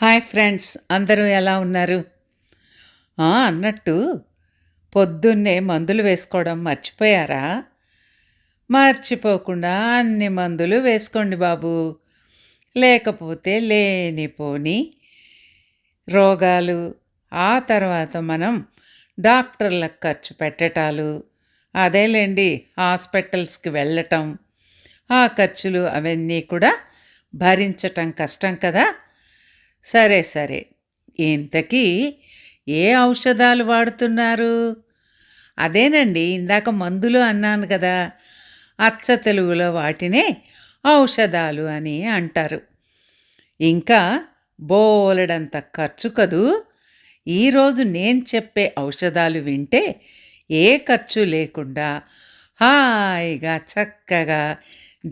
Hi friends అందరూ ఎలా ఉన్నారు? అన్నట్టు పొద్దున్నే మందులు వేసుకోవడం మర్చిపోయారా? మర్చిపోకుండా అన్ని మందులు వేసుకోండి బాబు. లేకపోతే లేనిపోని రోగాలు ఆ తర్వాత మనం డాక్టర్లకు ఖర్చు పెట్టటాలు అదేలేండి హాస్పిటల్స్కి వెళ్ళటం ఆ ఖర్చులు అవన్నీ కూడా భరించటం కష్టం కదా? సరే సరే. ఇంతకీ ఏ ఔషధాలు వాడుతున్నారు? అదేనండి ఇందాక మందులు అన్నాను కదా అచ్చ తెలుగులో వాటినే ఔషధాలు అని అంటారు. ఇంకా బోలెడంత ఖర్చు కదూ? ఈరోజు నేను చెప్పే ఔషధాలు వింటే ఏ ఖర్చు లేకుండా హాయిగా చక్కగా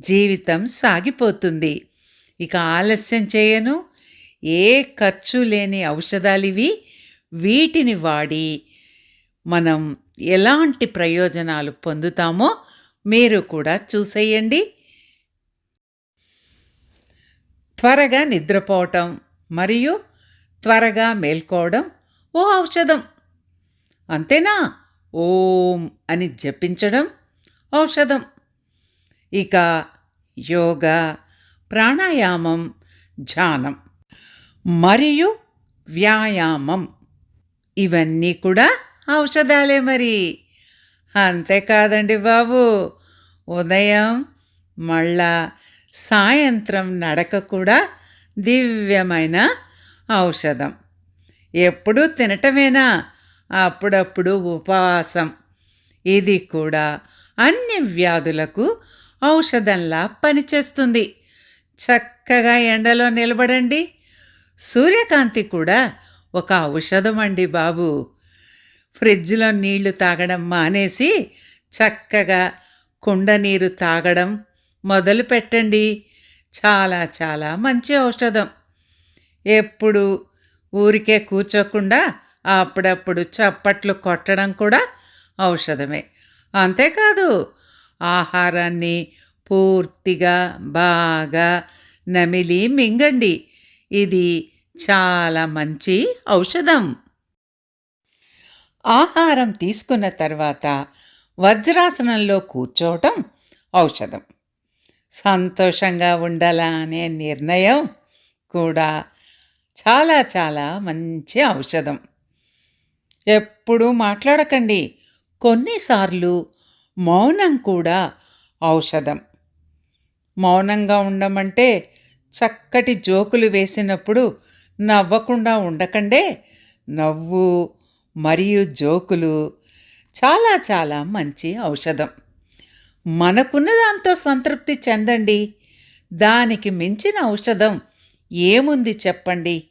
జీవితం సాగిపోతుంది. ఇక ఆలస్యం చేయను ఏ ఖర్చు లేని ఔషధాలివి వీటిని వాడి మనం ఎలాంటి ప్రయోజనాలు పొందుతామో మీరు కూడా చూసేయండి. త్వరగా నిద్రపోవటం మరియు త్వరగా మేల్కోవడం ఓ ఔషధం. అంతేనా? ఓం అని జపించడం ఔషధం. ఇక యోగా ప్రాణాయామం ధ్యానం. మరియు వ్యాయామం. ఇవన్నీ కూడా ఔషధాలే మరి. అంతేకాదండి బాబు. ఉదయం మళ్ళా సాయంత్రం నడక కూడా దివ్యమైన ఔషధం. ఎప్పుడూ తినటమేనా? అప్పుడప్పుడు ఉపవాసం. ఇది కూడా అన్ని వ్యాధులకు ఔషధంలా పనిచేస్తుంది. చక్కగా ఎండలో నిలబడండి. సూర్యకాంతి కూడా ఒక ఔషధం అండి బాబు. ఫ్రిడ్జ్లో నీళ్ళు తాగడం మానేసి చక్కగా కుండ నీరు తాగడం మొదలు పెట్టండి. చాలా చాలా మంచి ఔషధం. ఎప్పుడు ఊరికే కూర్చోకుండా అప్పుడప్పుడు చప్పట్లు కొట్టడం కూడా ఔషధమే. అంతేకాదు ఆహారాన్ని పూర్తిగా బాగా నమిలి మింగండి. ఇది చాలా మంచి ఔషధం. ఆహారం తీసుకున్న తర్వాత వజ్రాసనంలో కూర్చోవటం ఔషధం. సంతోషంగా ఉండాలా అనే నిర్ణయం కూడా చాలా చాలా మంచి ఔషధం. ఎప్పుడూ మాట్లాడకండి. కొన్నిసార్లు మౌనం కూడా ఔషధం. మౌనంగా ఉండమంటే చక్కటి జోకులు వేసినప్పుడు నవ్వకుండా ఉండకండే నవ్వు మరియు జోకులు చాలా చాలా మంచి ఔషధం. మనకున్న దాంతో సంతృప్తి చెందండి. దానికి మించిన ఔషధం ఏముంది చెప్పండి?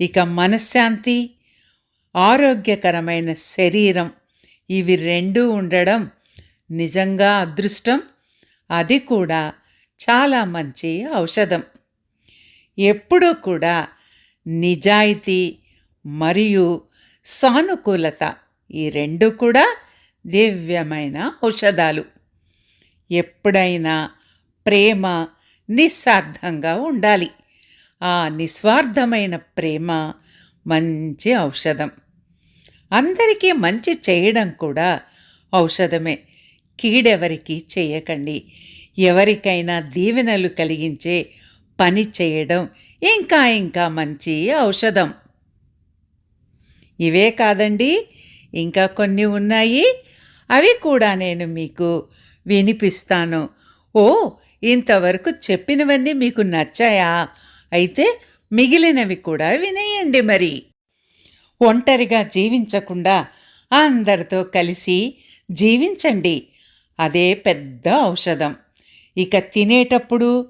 ఇక మనశ్శాంతి ఆరోగ్యకరమైన శరీరం ఇవి రెండూ ఉండడం నిజంగా అదృష్టం. అది కూడా చాలా మంచి ఔషధం. ఎప్పుడూ కూడా నిజాయితీ మరియు సానుకూలత ఈ రెండు కూడా దివ్యమైన ఔషధాలు. ఎప్పుడైనా ప్రేమ నిస్సార్థంగా ఉండాలి. ఆ నిస్వార్థమైన ప్రేమ మంచి ఔషధం. అందరికీ మంచి చేయడం కూడా ఔషధమే. కీడెవరికి చేయకండి. ఎవరికైనా దీవెనలు కలిగించే పని చేయడం ఇంకా ఇంకా మంచి ఔషధం. ఇవే కాదండి ఇంకా కొన్ని ఉన్నాయి. అవి కూడా నేను మీకు వినిపిస్తాను. ఓ ఇంతవరకు చెప్పినవన్నీ మీకు నచ్చాయా? అయితే మిగిలినవి కూడా వినేయండి మరి. ఒంటరిగా జీవించకుండా అందరితో కలిసి జీవించండి. అదే పెద్ద ఔషధం. ఇక తినేటప్పుడు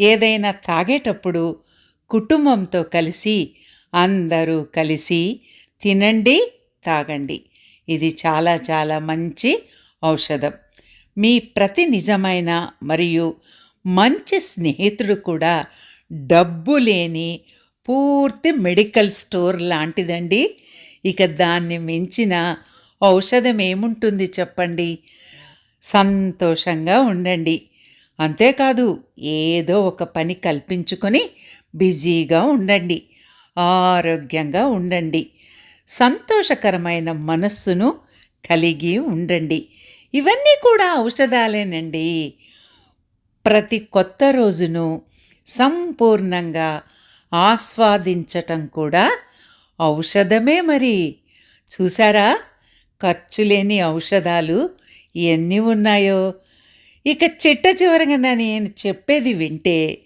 ఏదైనా తాగేటప్పుడు కుటుంబంతో కలిసి అందరూ కలిసి తినండి తాగండి. ఇది చాలా చాలా మంచి ఔషధం. మీ ప్రతి నిజమైన మరియు మంచి స్నేహితుడు కూడా డబ్బు లేని పూర్తి మెడికల్ స్టోర్ లాంటిదండి. ఇక దాన్ని మించిన ఔషధం ఏముంటుంది చెప్పండి? సంతోషంగా ఉండండి. అంతేకాదు ఏదో ఒక పని కల్పించుకొని బిజీగా ఉండండి ఆరోగ్యంగా ఉండండి సంతోషకరమైన మనస్సును కలిగి ఉండండి. ఇవన్నీ కూడా ఔషధాలేనండి. ప్రతి కొత్త రోజును సంపూర్ణంగా ఆస్వాదించటం కూడా ఔషధమే మరి. చూసారా? ఖర్చు లేని ఔషధాలు ఎన్ని ఉన్నాయో. ఇక చిట్ట చివరగా నేను చెప్పేది వింటే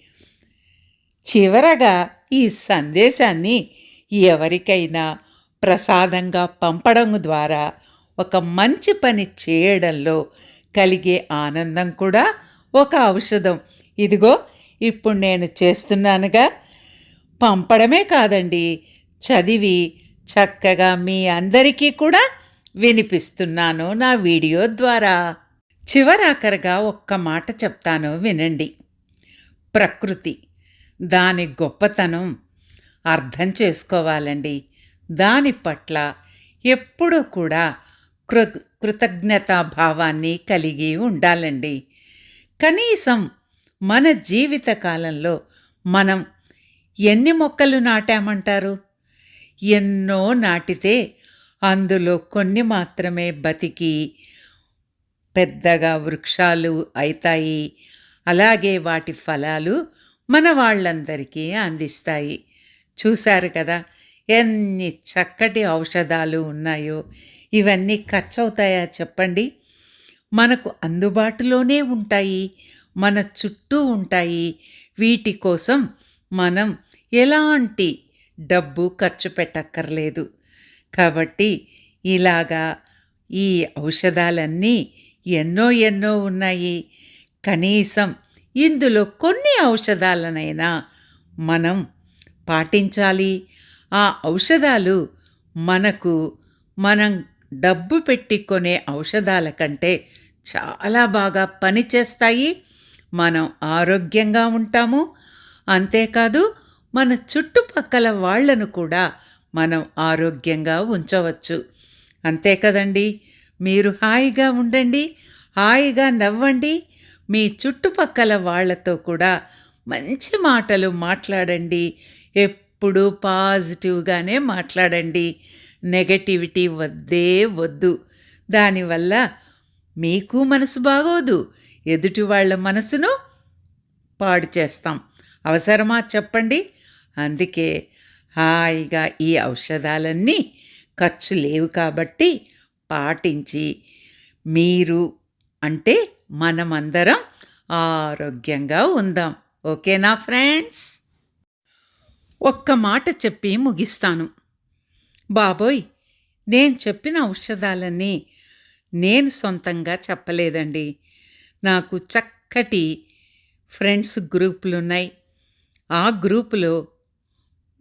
చివరగా ఈ సందేశాన్ని ఎవరికైనా ప్రసాదంగా పంపడం ద్వారా ఒక మంచి పని చేయడంలో కలిగే ఆనందం కూడా ఒక ఔషధం. ఇదిగో ఇప్పుడు నేను చేస్తున్నానుగా. పంపడమే కాదండి చదివి చక్కగా మీ అందరికీ కూడా వినిపిస్తున్నాను నా వీడియో ద్వారా. చివరాఖరిగా ఒక్క మాట చెప్తాను వినండి. ప్రకృతి దాని గొప్పతనం అర్థం చేసుకోవాలండి. దాని పట్ల ఎప్పుడూ కూడా కృ కృతజ్ఞతా భావాన్ని కలిగి ఉండాలండి. కనీసం మన జీవిత కాలంలో మనం ఎన్ని మొక్కలు నాటామంటారు? ఎన్నో నాటితే అందులో కొన్ని మాత్రమే బతికి పెద్దగా వృక్షాలు అవుతాయి అలాగే వాటి ఫలాలు మన వాళ్ళందరికీ అందిస్తాయి. చూశారు కదా ఎన్ని చక్కటి ఔషధాలు ఉన్నాయో. ఇవన్నీ ఖర్చు అవుతాయా చెప్పండి? మనకు అందుబాటులోనే ఉంటాయి మన చుట్టూ ఉంటాయి. వీటి కోసం మనం ఎలాంటి డబ్బు ఖర్చు పెట్టక్కర్లేదు. కాబట్టి ఇలాగా ఈ ఔషధాలన్నీ ఎన్నో ఎన్నో ఉన్నాయి. కనీసం ఇందులో కొన్ని ఔషధాలనైనా మనం పాటించాలి. ఆ ఔషధాలు మనకు మనం డబ్బు పెట్టి కొనే ఔషధాల కంటే చాలా బాగా పనిచేస్తాయి. మనం ఆరోగ్యంగా ఉంటాము. అంతేకాదు మన చుట్టుపక్కల వాళ్ళను కూడా మనం ఆరోగ్యంగా ఉంచవచ్చు. అంతే కదండి? మీరు హాయిగా ఉండండి హాయిగా నవ్వండి. మీ చుట్టుపక్కల వాళ్ళతో కూడా మంచి మాటలు మాట్లాడండి. ఎప్పుడూ పాజిటివ్గానే మాట్లాడండి. నెగటివిటీ వద్దే వద్దు. దానివల్ల మీకు మనసు బాగోదు. ఎదుటి వాళ్ళ మనసును పాడు చేస్తాం. అవసరమా చెప్పండి? అందుకే హాయిగా ఈ ఔషధాలన్నీ ఖర్చు లేవు కాబట్టి పాటించి మీరు అంటే మనమందరం ఆరోగ్యంగా ఉందాం. ఓకేనా ఫ్రెండ్స్? ఒక్క మాట చెప్పి ముగిస్తాను. బాబోయ్ నేను చెప్పిన ఔషధాలన్నీ నేను సొంతంగా చెప్పలేదండి. నాకు చక్కటి ఫ్రెండ్స్ గ్రూపులు ఉన్నాయి ఆ గ్రూపులో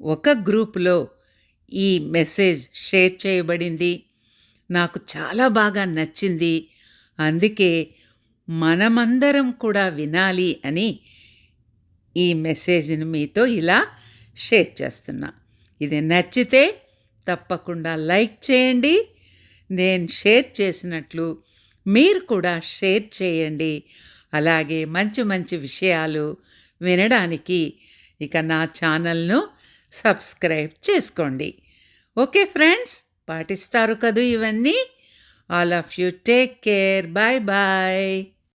ఒక గ్రూపులో ఈ మెసేజ్ షేర్ చేయబడింది. నాకు చాలా బాగా నచ్చింది. అందుకే మనమందరం కూడా వినాలి అని ఈ మెసేజ్ని మీతో ఇలా షేర్ చేస్తున్నా. ఇది నచ్చితే తప్పకుండా లైక్ చేయండి. నేను షేర్ చేసినట్లు మీరు కూడా షేర్ చేయండి. అలాగే మంచి మంచి విషయాలు వినడానికి ఇక నా ఛానల్ను సబ్స్క్రైబ్ చేసుకోండి. Okay friends. పాటిస్తారు కదూ ఇవన్నీ. All of you take care bye bye